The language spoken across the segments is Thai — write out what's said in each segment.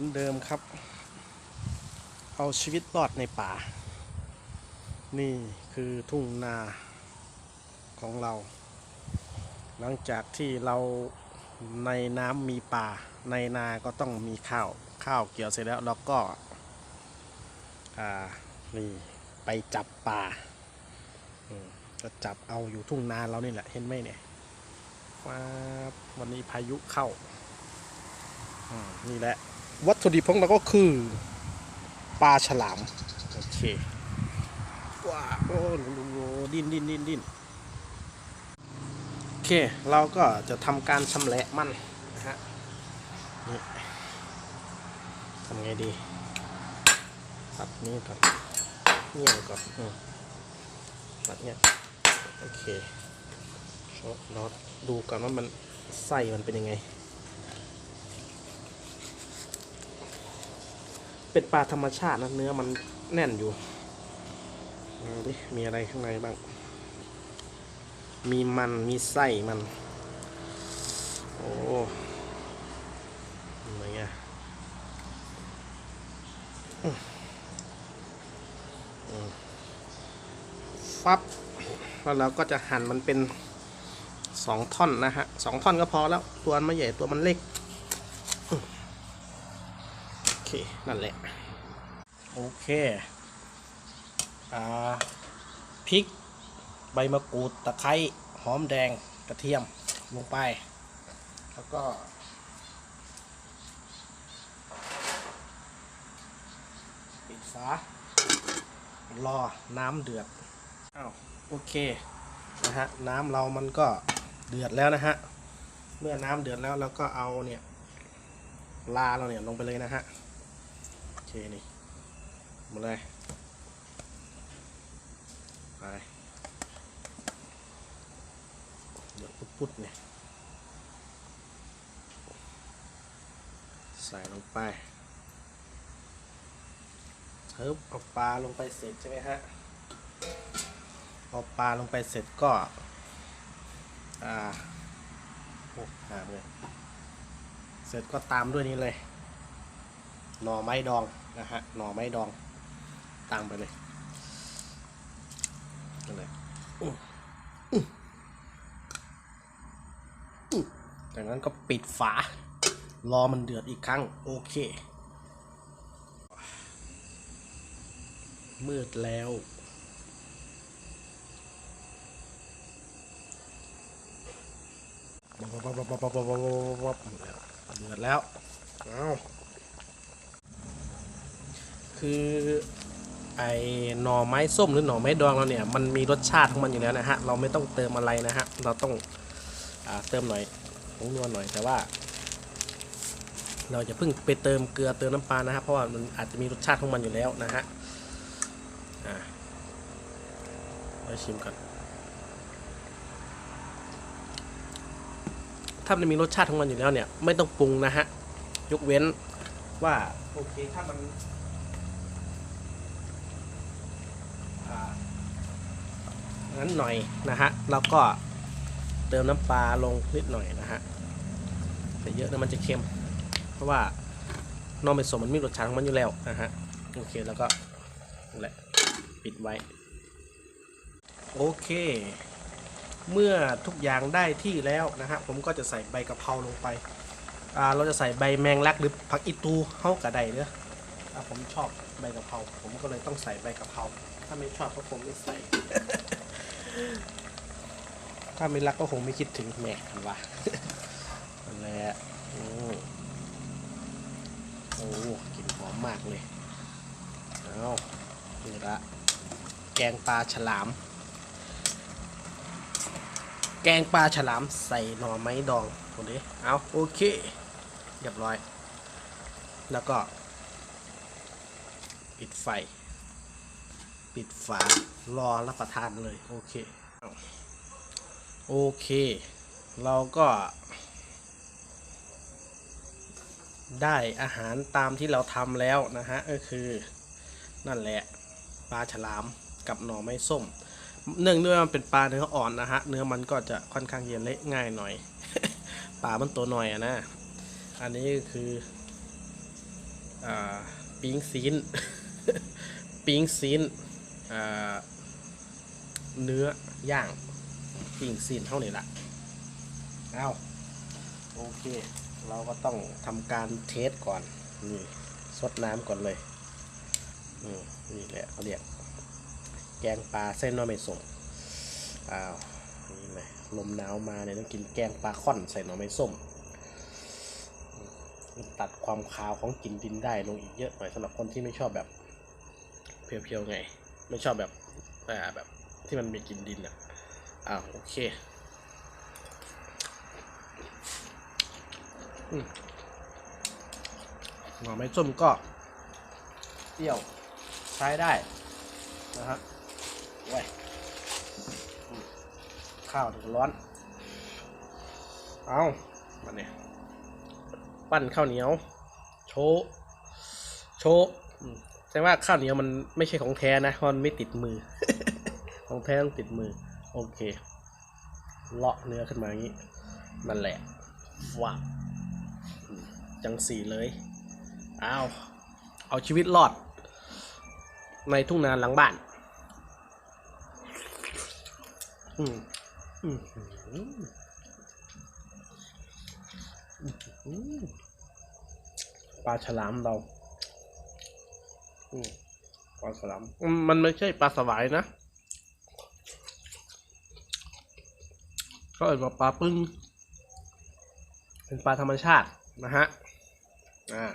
มือนเดิมครับ เอาชีวิตรอดในป่า นี่คือทุ่งนาของเรา หลังจากที่เราในน้ำมีป่า ในนาก็ต้องมีข้าว ข้าวเกี่ยวเสร็จแล้วเราก็นี่ไปจับปลาก็จับเอาอยู่ทุ่งนาเรานี่แหละเห็นไหมเนี่ยวันนี้พายุเข้า นี่แหละ วัตถุดิบของเราก็คือปลาฉลาม โอเคว้าวโอ้โหดิ้นดิ้นดิ้นดิ้นโอเค เราก็จะทำการชำแหละมันนะฮะนี่ทำไงดีตัดนี้ก่อนเงี้ยก่อนอืมตัดเงี้ยโอเคเราดูก่อนว่ามันไส้มันเป็นยังไง เป็นปลาธรรมชาตินะเนื้อมันแน่นอยู่ดิมีอะไรข้างในบ้าง มีมันมีไส้มัน โอ้อะไรเงี้ยฟับ แล้วเราก็จะหั่นมันเป็นสองท่อนนะฮะสองท่อนก็พอแล้ว ตัวมันไม่ใหญ่ตัวมันเล็ก เค นั่นแหละ โอเคอ่าพริก ใบมะกรูด ตะไคร้ หอมแดง กระเทียม ลงไป แล้วก็ ปิดฝารอ น้ำเดือดอ้าวโอเค นะฮะ น้ำเรามันก็เดือดแล้วนะฮะ เมื่อน้ำเดือดแล้วเราก็เอาเนี่ยลาเราเนี่ยลงไปเลยนะฮะ เคนี่หมาเลยไปเดือดปุดๆเนี่ยใส่ลงไปเทิบเอาปลาลงไปเสร็จใช่ไหมฮะเอาปลาลงไปเสร็จก็ อ่าโอ้หาเลยเสร็จก็ตามด้วยนี้เลย หน่อไม้ดองนะฮะหน่อไม้ดองตั้งไปเลยนั่นเลยจากนั้นก็ปิดฝา รอมันเดือดอีกครั้ง โอเค มืดแล้วเดือดแล้ว เอา คือไอ้หน่อไม้ส้มหรือหน่อไม้ดองเราเนี่ยมันมีรสชาติของมันอยู่แล้วนะฮะเราไม่ต้องเติมอะไรนะฮะเราต้องอเติมหน่อยผงนัวหน่อยแต่ว่า เราจะเพิ่งไปเติมเกลือเติมน้ำปลานะฮะเพราะว่ามันอาจจะมีรสชาติของมันอยู่แล้วนะฮะอ่าชิมก่อนถ้ามันมีรสชาติของมันอยู่แล้วเนี่ยไม่ต้องปรุงนะฮะยกเว้นว่าโอเคถ้ามันอ่า งั้นหน่อยนะฮะแล้วก็เติมน้ำปลาลงนิดหน่อยนะฮะแต่เยอะนะมันจะเค็ม เพราะว่านอมเป็นสมมันมีรสชาติของมันอยู่แล้วนะฮะโอเคแล้วก็นั่แหละปิดไว้ โอเค เมื่อทุกอย่างได้ที่แล้วนะฮะผมก็จะใส่ใบกะเพราลงไปอ่าเราจะใส่ใบแมงลักหรือผักอีตูเข้ากระไดเนื้ออ่าผมชอบใบกะเพราผมก็เลยต้องใส่ใบกะเพราถ้าไม่ชอบก็คงไม่ใส่ ถ้าไม่รักก็คงไม่คิดถึงแหม่กันวะนั่นแหละโอ้โอ้กลิ่นหอมมากเลยเอานี่ละแกงปลาฉลาม แกงปลาฉลามใส่หน่อไม้ดองคนนี้เอาโอเคเรียบร้อย แล้วก็ ปิดไฟ ปิดฝารอรับประทานเลย โอเค โอเค เราก็ ได้อาหารตามที่เราทำแล้วนะฮะ ก็คือ นั่นแหละปลาฉลามกับหน่อไม้ส้ม เนื่องด้วยมันเป็นปลาเนื้ออ่อนนะฮะ เนื้อมันก็จะค่อนข้างเย็นเละง่ายหน่อย ปลามันตัวหน่อยอะนะ อันนี้ก็คืออปิ้งซีน ปิ้งซีน เนื้อย่างปิ้งซีนเท่านี้ละเอาโอเค เราก็ต้องทำการเทสก่อน นี่ซดน้ำก่อนเลยนี่แหละเขาเรียก แกงปลาเส้นน้อยไม่ส้มอ้าวนี่เลยลมหนาวมาเนี่ยต้องกินแกงปลาค่อนใส่หน่อไม้ส้มอืมตัดความคาวของกลินดินได้ลงอีกเยอะหน่อยสำหรับคนที่ไม่ชอบแบบ เพียวๆไง ไม่ชอบแบบอ่าแบบที่มันมีกลินดินอะอ้าวโอเคหน่อไม้ส้มก็เปรี้ยวใช้ได้นะฮะไว้ยข้าวถึงร้อน เอามาเนี่ยปั้นข้าวเหนียว โชว์โชว์ แสดงว่าข้าวเหนียวมันไม่ใช่ของแท้นะเพราะมันไม่ติดมือ ของแท้ต้องติดมือ โอเคเลาะเนื้อขึ้นมาอย่างนี้นั่นแหละว้าจังสีเลยเอาเอาชีวิตรอด ในทุ่งนาหลังบ้าน อืมอืมปลาฉลามเรา ปลาฉลามอืมมันไม่ใช่ปลาสวายนะก็เอ่ยว่าปลาปึ้งเป็นปลาธรรมชาตินะฮะ อ่า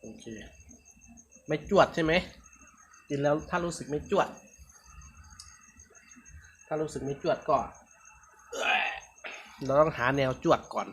โอเค ไม่จวดใช่ไหม กินแล้วถ้ารู้สึกไม่จวด ถ้ารู้สึกไม่จวดก็เอ่อเราต้องหาแนวจวดก่อน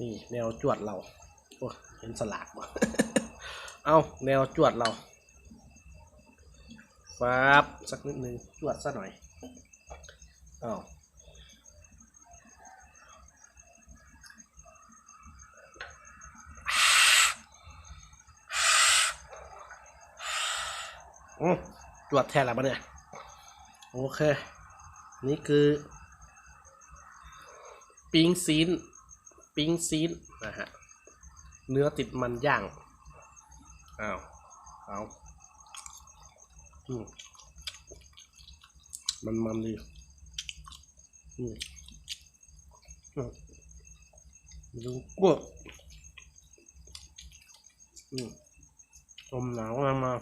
นี่แนวจวดเรา โอ้เห็นสลากว่ะ เอาแนวจวดเราฟับสักนิดนึงจวดซะหน่อยเอาอืมจวดแทนแล้วปะเนี่ยโอเค นี่คือ ปิ้งซีน ปิ้งซีนนะฮะ เนื้อติดมันย่าง อ้าวเอาอืมมันมันดีอืมอืมดูกวบอืมลมหนาวมามา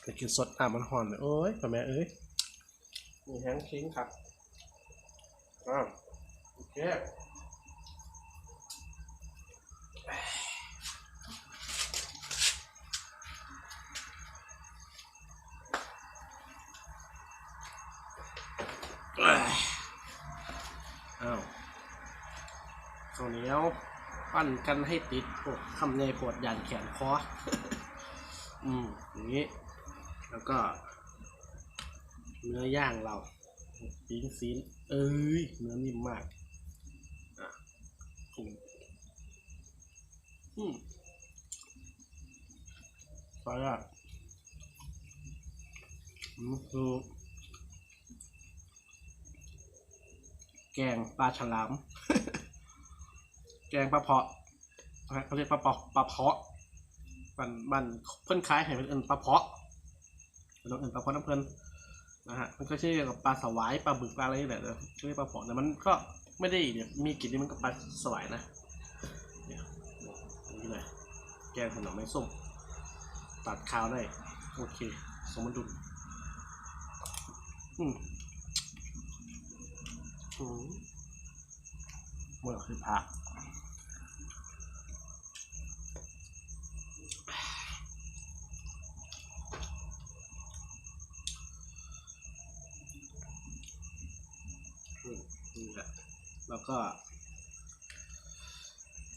ไปกินสดอะมันหอนเลยโอ้ยพ่อแม่เอ้ยมีแฮงคิงครับอ้าวโอเค นกันให้ติดโอ้คำในปวดยันแขนคออืมอย่างนี้ แล้วก็ เนื้อย่างเราปิ้งซีนเอ้ยเนื้อนิ่มมากอะอืมอืมไปอะอืมคือแกงปลาฉลาม แกงปลาเพาะนะเขาเรียกปลาปอกปลาเพาะมันมันเพิ่นคล้ายให้เป็นเอินปลาเพาะเป็นเอินปลาเพาะน้ำเพลินนะฮะมันก็ชื่อกับปลาสวายปลาบึกปลาอะไรนี่แหละเนอะชื่อปลาเพาะแต่มันก็ไม่ได้เนี่ยมีกลิ่นที่มันกับปลาสวายนะเนี่ยนี่เลยแกงขนมไม้ส้มตัดข้าวได้โอเค สมดุลอืมอืมเมื่อคือพระอืม นี่แหละแล้วก็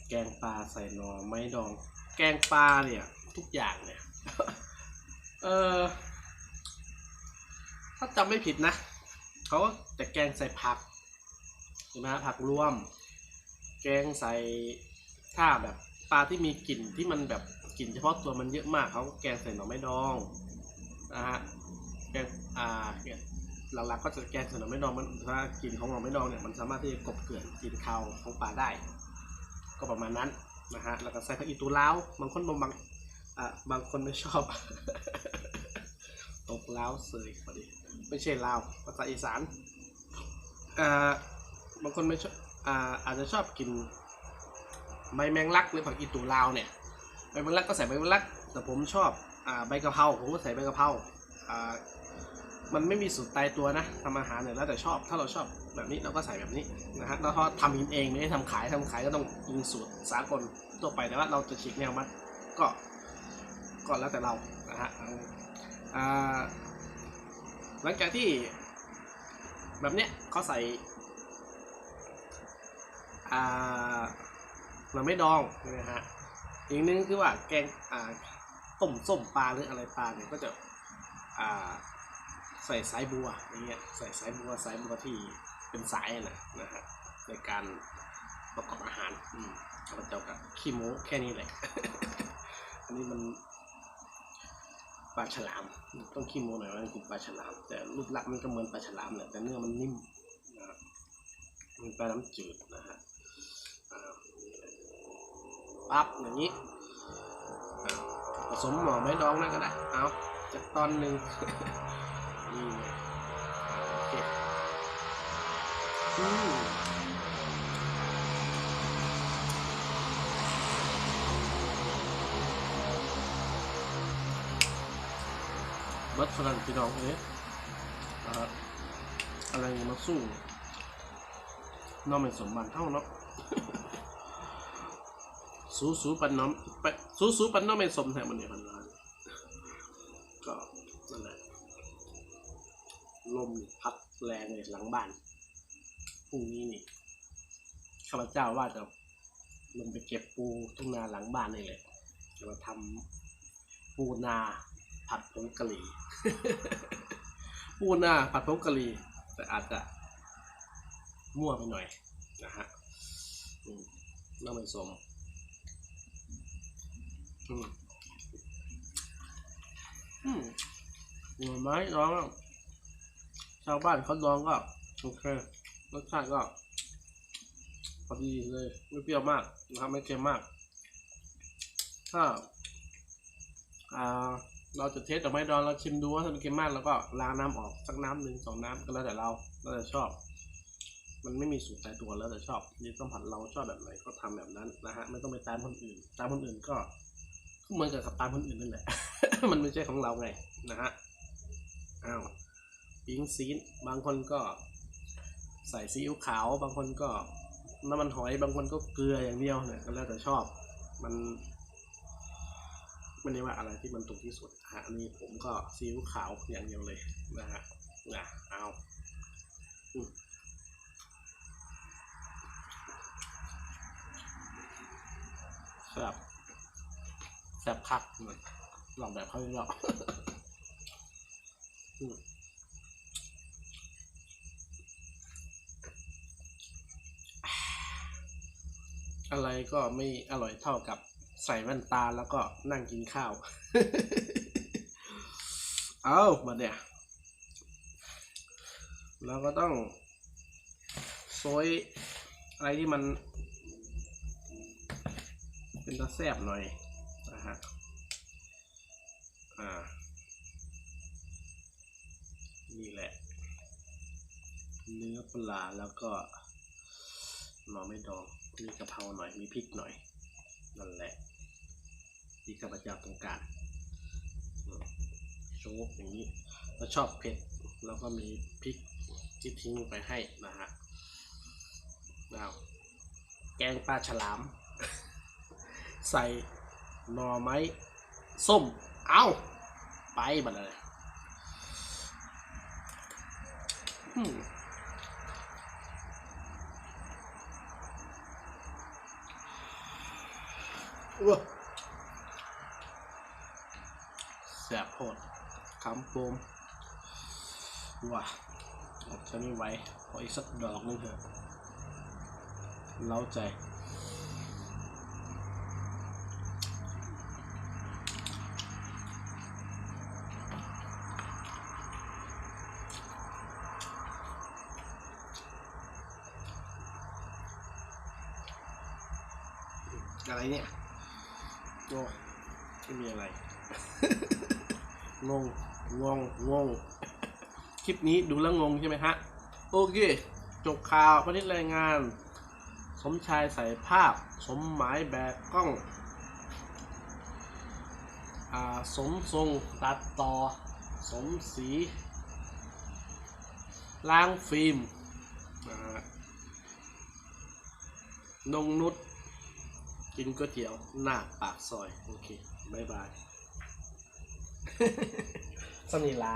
แกงปลาใส่หน่อไม้ดอง แกงปลาเนี่ย ทุกอย่างเนี่ย เออถ้าจำไม่ผิดนะเขาก็จะแกงใส่ผักใช่ไหมฮะผักรวม แกงใส่ถ้าแบบปลาที่มีกลิ่นที่มันแบบกลิ่นเฉพาะตัวมันเยอะมากเขาก็แกงใส่หน่อไม้ดองนะฮะแกงอ่าเนี่ย หลักๆก็จะแกงใส่หน่อไม้ดองมันถ้ากลิ่นของหน่อไม้ดองเนี่ยมันสามารถที่จะกบเกลื่อนกลิ่นคาวของปลาได้ ก็ประมาณนั้นนะฮะแล้วก็ใส่ผักอีตูเล้าบางคนบางบางอะบางคนไม่ชอบ ตกเล้าเสยพอดีไม่ใช่ลาวภาษาอีสานอ่าบางคนไม่ชอบอ่าอาจจะชอบกินใบแมงลักหรือผักอีตูลาวเนี่ยใบแมงลักก็ใส่ใบแมงลัก แต่ผมชอบอ่าใบกะเพราผมก็ใส่ใบกะเพราอ่า มันไม่มีสูตรตายตัวนะทำอาหารเนี่ยแล้วแต่ชอบ ถ้าเราชอบแบบนี้เราก็ใส่แบบนี้นะฮะแล้วพอทำกินเองไม่ได้ทำขายทำขายก็ต้องยิงสูตรสากลทั่วไปแต่ว่าเราจะฉีกแนวมัดก็ก็แล้วแต่เรานะฮะหลังจากที่แบบเนี้ยเขาใส่อ่าเราไม่ดองใช่ไหมฮะอีกนึงคือว่าแกงต้มส้มปลาหรืออะไรปลาเนี่ยก็จะ ใส่สายบัวอย่างเงี้ยใส่สายบัวสายบัวที่เป็นสายนะนะฮะในการประกอบอาหารอืมข้าพเจ้ากับขี้โม้แค่นี้แหละ อันนี้มันปลาฉลาม ต้องขี้โม้หน่อยว่ามันกินปลาฉลาม แต่รูปลักษณ์มันก็เหมือนปลาฉลามแหละแต่เนื้อมันนิ่มนะมันปลาน้ำจืดนะฮะปั๊บอย่างนี้ผสมหมอไม่ดองนั่นก็ได้ เอาจากตอนหนึ่ง นี่ไงโอเคอืมบัดฝรั่งพี่น้องเอ้ยอ่าอะไรมาสู้น้องเป็นสมบัติเท่าเนาะสูสูปันน้องไปสูสูปันน้องเป็นสมแทนมันเนี่ยพันล้า ลมพัดแรงเลยหลังบ้านพรุ่งนี้นี่ข้าพเจ้าว่าจะลงไปเก็บปูทุ่งนาหลังบ้านนี่แหละจะมาทำปูนาผัดผงกะหรี่ปูนาผัดผงกะหรี่แต่อาจจะมั่วไปหน่อยนะฮะน้องไม่สมอืมอืมหน่อไม้ร้องอะ ชาวบ้านเขาดองก็โอเครสชาติก็พอดีเลย ไม่เปรี้ยวมากนะครับไม่เค็มมาก ถ้าอ่าเราจะเทสดอกไม้ดองเราชิมดูว่ามันเค็มมากแล้วก็ล้างน้ำออกสักน้ำหนึ่งสองน้ำก็แล้วแต่เราแล้วแต่ชอบ มันไม่มีสูตรตายตัวแล้วแต่ชอบนี่ต้องผัดเราชอบแบบไหนก็ทำแบบนั้นนะฮะไม่ต้องไปตามคนอื่น ตามคนอื่นก็ก็เหมือนกับตามคนอื่นนั่นแหละ มันไม่ใช่ของเราไงนะฮะอ้าว ปิ้งซีนบางคนก็ใส่ซีอิ๊วขาว บางคนก็น้ำมันหอย บางคนก็เกลืออย่างเดียวเนี่ยก็แล้วแต่ชอบ มันไม่ได้ว่าอะไรที่มันถูกที่สุดฮะอันนี้ผมก็ซีอิ๊วขาวอย่างเดียวเลยนะฮะนะเอาอืมแซบแซ่บคักมันลองแบบเขาเนาะ อะไรก็ไม่อร่อยเท่ากับใส่แว่นตาแล้วก็นั่งกินข้าว เอามาเนี่ยเราก็ต้องโซยอะไรที่มัน เป็นตะแซบหน่อยนะฮะอ่า นี่แหละ เนื้อปลาแล้วก็หน่อไม่ดอง มีกะเพราหน่อยมีพริกหน่อยนั่นแหละที่ข้าพเจ้าต้องการโชกอย่างนี้ถ้าชอบเผ็ดแล้วก็มีพริกที่ทิ้งไปให้นะฮะแล้วแกงปลาฉลาม ใส่หน่อไม้ส้ม เอาไปบัดเลยอืม ว้าแสบโพดคำโปมว้าอดจะไม่ไหวขออีกสักดอกหนึงเถอะเล้าใจอะไรเนี่ย โอ้ไม่มีอะไร งง งง งง คลิปนี้ดูแล้วงงใช่ไหมฮะ โอเค จบข่าวพนิดรายงาน สมชายใส่ภาพ สมหมายแบกกล้องอ่าสมทรงตัดต่อ สมสี ล้างฟิล์มอ่านงนุษ กินก๋วยเตี๋ยวหน้าปากซอย โอเคบายบายสนิลา